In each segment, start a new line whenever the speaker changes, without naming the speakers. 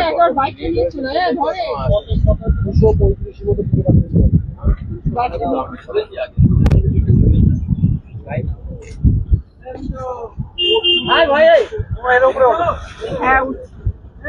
একবার বাইক নিয়ে চলে যায় ধরে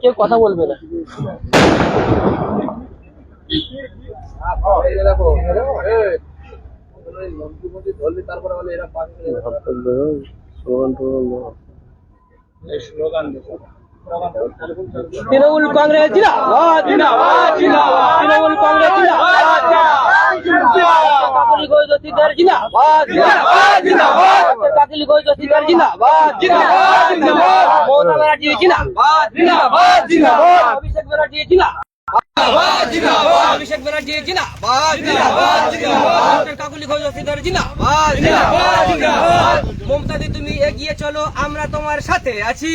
কেউ কথা বলবে না। তৃণমূল কংগ্রেস জিন্দাবাদ জিন্দাবাদ তৃণমূল কংগ্রেস জিন্দাবাদ। জিন্দাবাদ জিন্দাবাদ জিন্দাবাদ জিন্দাবাদ। মমতা ব্যানার্জি জিন্দাবাদ জিন্দাবাদ অভিষেক ব্যানার্জি জিন্দাবাদ। অভিষেক ব্যানার্জি জিন্দাবাদ ডক্টর কাকলি ঘোষ দস্তিদার জিন্দাবাদ মমতা দি তুমি এগিয়ে চলো আমরা তোমার সাথে আছি।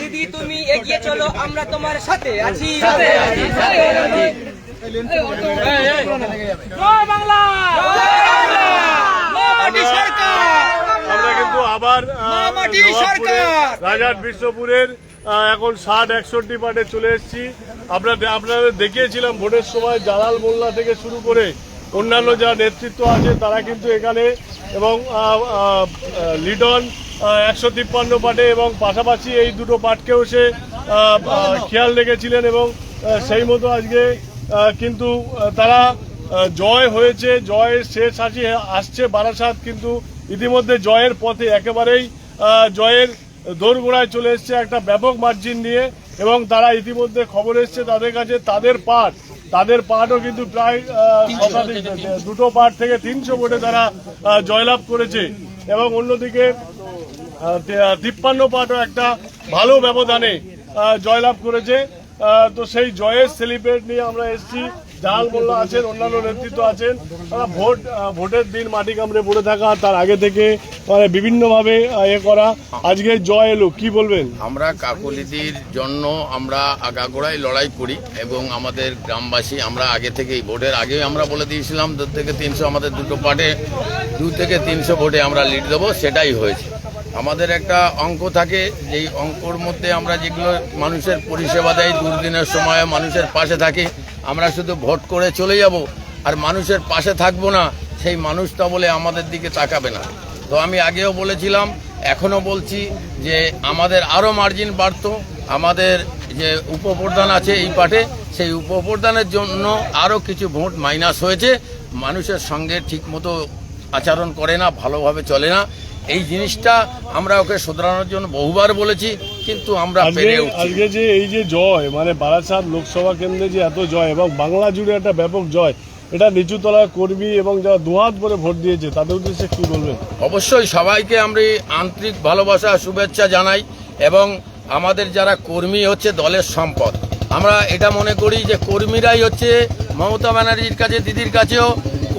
দিদি তুমি এগিয়ে চলো আমরা তোমার সাথে আছি।
আমরা কিন্তু আবার রাজার বিশ্বপুরের এখন ষাট একষট্টি পার্টে চলে এসেছি। আমরা আপনাদের দেখিয়েছিলাম ভোটের সময় জালাল মোল্লা থেকে শুরু করে অন্যান্য যা নেতৃত্ব আছে তারা কিন্তু এখানে এবং লিডন একশো তিপ্পান্ন পার্টে এবং পাশাপাশি এই দুটো পার্টকেও সে খেয়াল রেখেছিলেন এবং সেই মতো আজকে কিন্তু তারা জয় হয়েছে জয়ের শেষ হাসি আসছে বারাসাত কিন্তু ইতিমধ্যে জয়ের পথে একেবারেই জয়ের দোরগোড়ায় চলে এসছে একটা ব্যাপক মার্জিন নিয়ে এবং তারা ইতিমধ্যে খবর এসছে তাদের কাছে তাদের পার্ট তাদের পার্টও কিন্তু প্রায় শতাধিক দুটো পার্ট থেকে তিনশো ভোটে তারা জয়লাভ করেছে এবং অন্যদিকে তিপ্পান্ন পার্টও একটা ভালো ব্যবধানে জয়লাভ করেছে তো সেই জয়ের সেলিব্রেট নিয়ে আমরা এসেছি। জাহাল মোল্লা আছেন, অন্যান্য নেতৃত্ব আছেন। তারা ভোট ভোটের দিন মাটি কামড়ে পড়ে থাকা, তার আগে থেকে মানে বিভিন্নভাবে এ করা। আজকে জয় এলো, কি বলবেন?
আমরা কাকলিদির জন্য আমরা আগাগোড়াই লড়াই করি এবং আমাদের গ্রামবাসী আমরা আগে থেকেই, ভোটের আগে আমরা বলে দিয়েছিলাম, দু থেকে তিনশো আমাদের দুটো পার্টে, দু থেকে তিনশো ভোটে আমরা লিড দেবো, সেটাই হয়েছে। আমাদের একটা অঙ্ক থাকে, যেই অঙ্কর মধ্যে আমরা যেগুলো মানুষের পরিষেবা দেয় দুর্দিনের সময় মানুষের পাশে থাকি, আমরা শুধু ভোট করে চলে যাব, আর মানুষের পাশে থাকব না, সেই মানুষটা বলে আমাদের দিকে তাকাবে না। তো আমি আগেও বলেছিলাম, এখনও বলছি যে আমাদের আরও মার্জিন বাড়তো, আমাদের যে উপপ্রধান আছে এই পাঠে সেই উপপ্রধানের জন্য আরও কিছু ভোট মাইনাস হয়েছে, মানুষের সঙ্গে ঠিকমতো আচরণ করে না, ভালোভাবে চলে না এই জিনিসটা আমরা ওকে শোধরানোর জন্য বহুবার বলেছি কিন্তু আমরা
আজকে
পেরে
আজকে যে এই যে জয় মানে বারাসাত লোকসভা কেন্দ্রে যে এত জয় এবং বাংলা জুড়ে একটা ব্যাপক জয় এটা নিচুতলার কর্মী এবং যারা দুহাত করে ভোট দিয়েছে তাদের উদ্দেশ্যে কি বলবেন?
অবশ্যই সবাইকে আমরা আন্তরিক ভালোবাসা শুভেচ্ছা জানাই এবং আমাদের যারা কর্মী হচ্ছে দলের সম্পদ। আমরা এটা মনে করি যে কর্মীরাই হচ্ছে মমতা ব্যানার্জির কাছে দিদির কাছেও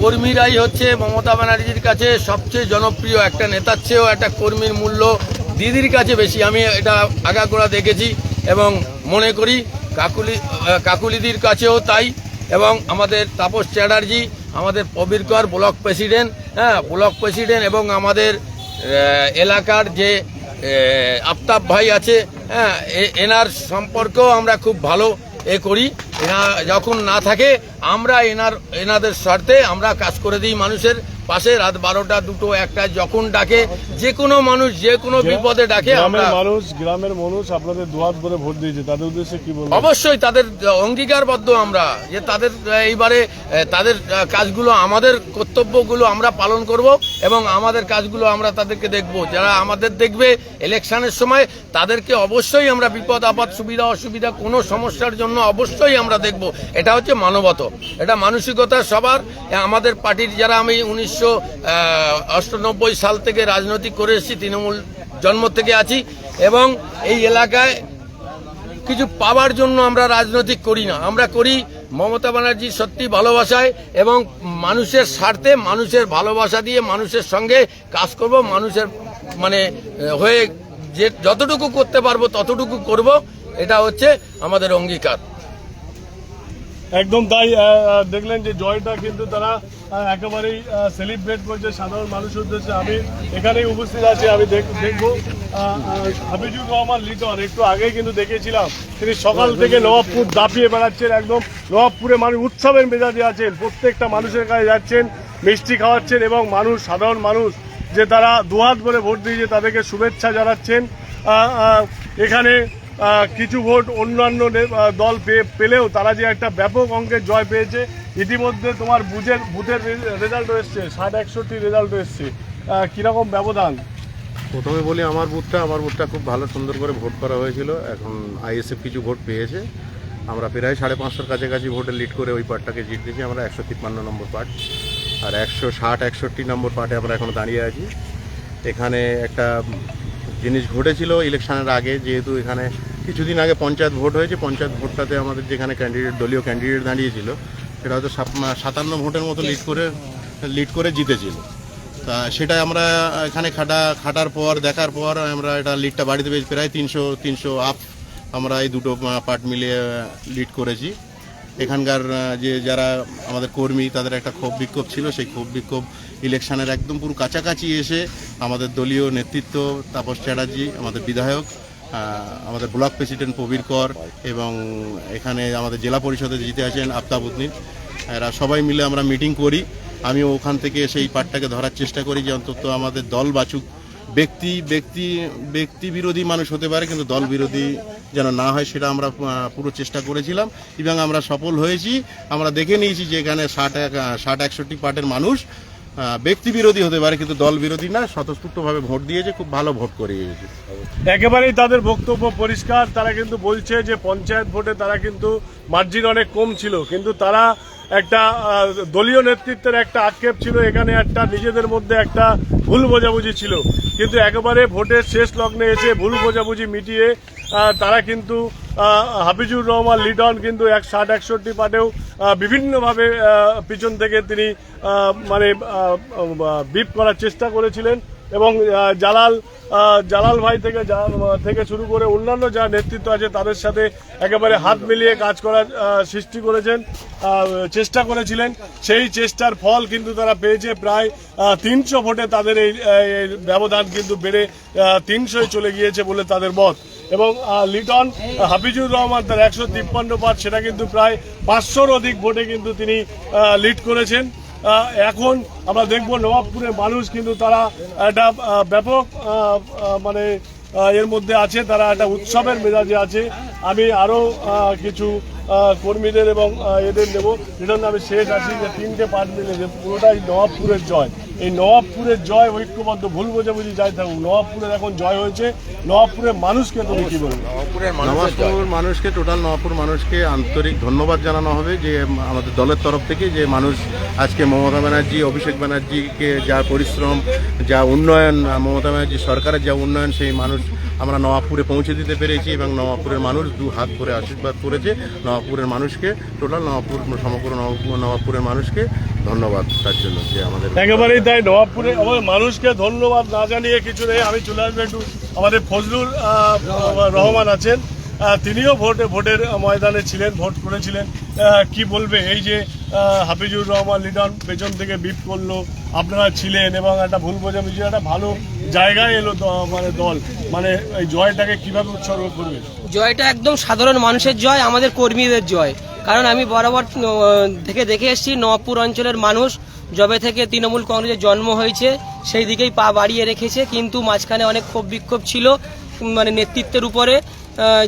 কর্মীরাই হচ্ছে মমতা ব্যানার্জির কাছে সবচেয়ে জনপ্রিয় একটা নেতার চেয়েও একটা কর্মীর মূল্য দিদির কাছে বেশি। আমি এটা আগাগোড়া দেখেছি এবং মনে করি কাকুলি কাকুলিদির কাছেও তাই এবং আমাদের তাপস চ্যাটার্জি, আমাদের প্রবীর কর, ব্লক প্রেসিডেন্ট হ্যাঁ ব্লক প্রেসিডেন্ট এবং আমাদের এলাকার যে আফতাব ভাই আছে হ্যাঁ এনার সম্পর্কেও আমরা খুব ভালো এ করি। এনা যখন না থাকে আমরা এনার এনাদের স্বার্থে আমরা কাজ করে দিই মানুষের। পাশে রাত বারোটা দুটো একটা যখন ডাকে যে কোনো মানুষ যে কোনো বিপদে ডাকে আমরা
মানুষ গ্রামের মানুষ আপনাদের দুহাত ধরে ভোট দিয়েছে তাদের উদ্দেশ্যে কি বলবেন?
অবশ্যই তাদের অঙ্গীকারবদ্ধ আমরা যে তাদের এইবারে তাদের কাজগুলো আমাদের কর্তব্যগুলো আমরা পালন করব এবং আমাদের কাজগুলো আমরা তাদেরকে দেখব। যারা আমাদের দেখবে ইলেকশনের সময় তাদেরকে অবশ্যই আমরা বিপদ আপদ সুবিধা অসুবিধা কোনো সমস্যার জন্য অবশ্যই আমরা দেখব। এটা হচ্ছে মানবত। এটা মানসিকতা সবার। আমাদের পার্টির যারা আমি উনিশশো সাল থেকে রাজনৈতিক করে এসেছি, তৃণমূল জন্ম থেকে আছি এবং এই এলাকায় কিছু পাওয়ার জন্য আমরা রাজনৈতিক করি না। আমরা করি মমতা ব্যানার্জি সত্যি ভালোবাসায় এবং মানুষের স্বার্থে মানুষের ভালোবাসা দিয়ে মানুষের সঙ্গে কাজ করব, মানুষের মানে হয়ে যে যতটুকু করতে পারব ততটুকু করব, এটা হচ্ছে আমাদের অঙ্গীকার।
একদম তাই দেখলেন যে জয়টা কিন্তু তারা একেবারেই সেলিব্রেট করছে, সাধারণ মানুষের উদ্দেশ্যে। আমি এখানেই উপস্থিত আছি, আমি দেখ- দেখব। হাফিজুর রহমান লিটন, একটু আগেই কিন্তু দেখেছিলাম তিনি সকাল থেকে নবাবপুর দাপিয়ে বেড়াচ্ছেন একদম। নবাবপুরে মানুষ উৎসবের মেজাজে আছেন, প্রত্যেকটা মানুষের কাছে যাচ্ছেন, মিষ্টি খাওয়াচ্ছেন এবং মানুষ, সাধারণ মানুষ, যে তারা দুহাত করে ভোট দিয়েছে, তাদেরকে শুভেচ্ছা জানাচ্ছেন। এখানে কিছু ভোট অন্যান্য দল পেয়ে পেলেও তারা যে একটা ব্যাপক অঙ্কের জয় পেয়েছে, ইতিমধ্যে তোমার বুথের বুথের রেজাল্ট এসছে, ষাট একষট্টি রেজাল্ট এসছে। কীরকম ব্যবধান?
প্রথমে বলি আমার বুথটা আমার বুথটা খুব ভালো, সুন্দর করে ভোট করা হয়েছিল। এখন আইএসএফ কিছু ভোট পেয়েছে। আমরা প্রায় সাড়ে পাঁচশোর কাছাকাছি ভোটে লিড করে ওই পার্টটাকে জিতেছি আমরা একশো তিপ্পান্ন নম্বর পার্ট আর একশো ষাট, একষট্টি নম্বর পার্টে আমরা এখন দাঁড়িয়ে আছি। এখানে একটা জিনিস ঘটেছিল ইলেকশনের আগে, যেহেতু এখানে কিছুদিন আগে পঞ্চায়েত ভোট হয়েছে, পঞ্চায়েত ভোটটাতে আমাদের যেখানে ক্যান্ডিডেট দলীয় ক্যান্ডিডেট দাঁড়িয়েছিল, সেটা হয়তো সাতান্ন ভোটের মতো লিড করে লিড করে জিতেছিল। তা সেটা আমরা এখানে খাটা, খাটার পর, দেখার পর আমরা এটা লিডটা বাড়িতে পেয়েছি, প্রায় তিনশো তিনশো আপ আমরা এই দুটো পার্ট মিলিয়ে লিড করেছি। এখানকার যে যারা আমাদের কর্মী, তাদের একটা ক্ষোভ বিক্ষোভ ছিল। সেই ক্ষোভ বিক্ষোভ ইলেকশনের একদম পুরো কাছাকাছি এসে আমাদের দলীয় নেতৃত্ব তাপস চ্যাটার্জি, আমাদের বিধায়ক আমাদের ব্লক প্রেসিডেন্ট প্রবীর কর এবং এখানে আমাদের জেলা পরিষদে জিতে আছেন আফতাবুদ্দিন এরা সবাই মিলে আমরা মিটিং করি। আমি ওখান থেকে সেই পার্টটাকে ধরার চেষ্টা করি যে অন্তত আমাদের দল বাছুক। ব্যক্তি ব্যক্তি ব্যক্তি বিরোধী মানুষ হতে পারে, কিন্তু দল বিরোধী যেন না হয় সেটা আমরা পুরো চেষ্টা করেছিলাম। এবং আমরা সফল হয়েছি। আমরা দেখে নিয়েছি যে এখানে ষাট এক ষাট একষট্টি পার্টের মানুষ ব্যক্তি বিরোধী হতে পারে, কিন্তু দল বিরোধী না, স্বতঃস্ফূর্তভাবে ভোট দিয়েছে, খুব ভালো ভোট করিয়েছে
একেবারেই তাদের বক্তব্য পরিষ্কার। তারা কিন্তু বলছে যে পঞ্চায়েত ভোটে তারা কিন্তু মার্জিন অনেক কম ছিল, কিন্তু তারা একটা দলীয় নেতৃত্বের একটা আক্ষেপ ছিল, এখানে একটা নিজেদের মধ্যে একটা ভুল বোঝাবুঝি ছিল। কিন্তু একেবারে ভোটের শেষ লগ্নে এসে ভুল বোঝাবুঝি মিটিয়ে তারা কিন্তু হাফিজুর রহমান, লিটন কিন্তু এক ষাট, একষট্টি পাটেও বিভিন্নভাবে পিছন থেকে তিনি মানে বিপ করার চেষ্টা করেছিলেন। এবং জালাল জালাল ভাই থেকে থেকে শুরু করে অন্যান্য যা নেতৃত্ব আছে তাদের সাথে একেবারে হাত মিলিয়ে কাজ করার সৃষ্টি করেছেন চেষ্টা করেছিলেন। সেই চেষ্টার ফল কিন্তু তারা পেয়েছে প্রায় তিনশো ভোটে তাদের এই ব্যবধান কিন্তু বেড়ে তিনশোয় চলে গিয়েছে বলে তাদের মত। এবং লিটন, হাফিজুর রহমান তার একশো তিপ্পান্ন পাঁচ সেটা কিন্তু প্রায় পাঁচশোর অধিক ভোটে কিন্তু তিনি লিড করেছেন। এখন আমরা দেখব নবাবপুরের মানুষ কিন্তু তারা একটা ব্যাপক মানে এর মধ্যে আছে, তারা একটা উৎসবের মেজাজে আছে। আমি আরও কিছু কর্মীদের এবং এদের নেব। যেজন্য আমি শেষ আছি যে তিনটে পার্ট মিলে যে পুরোটাই নবাবপুরের জয়। এই নবাবপুরের জয় ঐক্যবদ্ধ ভুল বোঝাবুঝি যাই থাকুক নবাবপুরের এখন জয় হয়েছে নবাবপুরের মানুষকে তুমি কি বলবে।
নবাবপুর মানুষকে টোটাল নবাবপুর মানুষকে আন্তরিক ধন্যবাদ জানানো হবে যে আমাদের দলের তরফ থেকে যে মানুষ আজকে মমতা ব্যানার্জি অভিষেক ব্যানার্জিকে যা পরিশ্রম যা উন্নয়ন মমতা ব্যানার্জি সরকারের যা উন্নয়ন সেই মানুষ আমরা নবাবপুরে পৌঁছে দিতে পেরেছি এবং নবাবপুরের মানুষ দু হাত করে আশীর্বাদ করেছে নবাবপুরের মানুষকে টোটাল নবাবপুর সমগ্র নবাবপুর নবাবপুরের মানুষকে ধন্যবাদ তার জন্য যে আমাদের
একেবারেই তাই নবাবপুরে আমাদের মানুষকে ধন্যবাদ না জানিয়ে কিছু নেই। আমি চলে আসব একটু আমাদের ফজলুর রহমান আছেন। তিনিও ভোটে ভোটের ময়দানে ছিলেন ভোট করেছিলেন। কি বলবে? এই যে হাফিজুর রহমান লিডন পেছন থেকে বিপ করল আপনারা ছিলেন এবং একটা ভুল বোঝা বোঝাবুঝি একটা ভালো জায়গায় এলো দ- মানে দল। মানে এই জয়টাকে কীভাবে উৎসর্গ করবে?
জয়টা একদম সাধারণ মানুষের জয় আমাদের কর্মীদের জয়। কারণ আমি বরাবর থেকে দেখে এসেছি নবপুর অঞ্চলের মানুষ যবে থেকে তৃণমূল কংগ্রেসের জন্ম হয়েছে সেই দিকেই পা বাড়িয়ে রেখেছে কিন্তু মাঝখানে অনেক ক্ষোভ বিক্ষোভ ছিল মানে নেতৃত্বের উপরে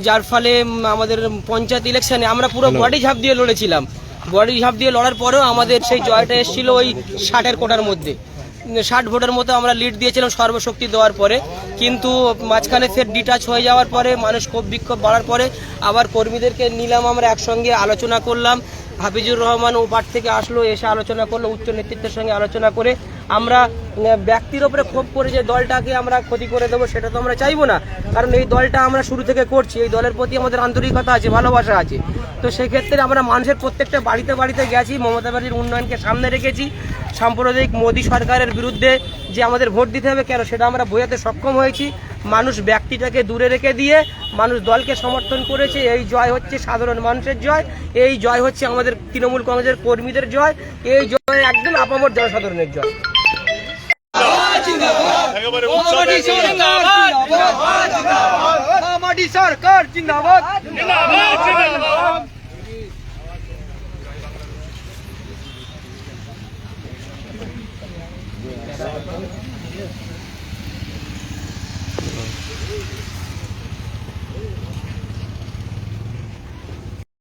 যার ফলে আমাদের পঞ্চায়েত ইলেকশনে আমরা পুরো বডি ঝাঁপ দিয়ে লড়েছিলাম। বডি ঝাঁপ দিয়ে লড়ার পরেও আমাদের সেই জয়টা এসেছিল ওই ষাটের কোটার মধ্যে। ষাট ভোটের মতো আমরা লিড দিয়েছিলাম সর্বশক্তি দেওয়ার পরে। কিন্তু মাঝখানে ফের ডিটাচ হয়ে যাওয়ার পরে, মানুষ ক্ষোভ বিক্ষোভ বাড়ার পরে আবার কর্মীদেরকে নিলাম আমরা একসঙ্গে আলোচনা করলাম। হাফিজুর রহমান ও পাঠ থেকে আসলো, এসে আলোচনা করল, উচ্চ নেতৃত্বের সঙ্গে আলোচনা করে। আমরা ব্যক্তির ওপরে ক্ষোভ করে যে দলটাকে আমরা ক্ষতি করে দেবো সেটা তো আমরা চাইব না। কারণ এই দলটা আমরা শুরু থেকে করছি, এই দলের প্রতি আমাদের আন্তরিকতা আছে, ভালোবাসা আছে। তো সেক্ষেত্রে আমরা মানুষের প্রত্যেকটা বাড়িতে বাড়িতে গেছি, মমতা ব্যানার্জির উন্নয়নকে সামনে রেখেছি। সাম্প্রদায়িক মোদী সরকারের বিরুদ্ধে যে আমাদের ভোট দিতে হবে কেন সেটা আমরা বোঝাতে সক্ষম হয়েছি। মানুষ ব্যক্তিটাকে দূরে রেখে দিয়ে মানুষ দলকে সমর্থন করেছে। এই জয় হচ্ছে সাধারণ মানুষের জয়। এই জয় হচ্ছে আমাদের তৃণমূল কংগ্রেসের কর্মীদের জয়। এই জয় একদম আপামর জনসাধারণের জয়। সরকার জিন্দাবাদ।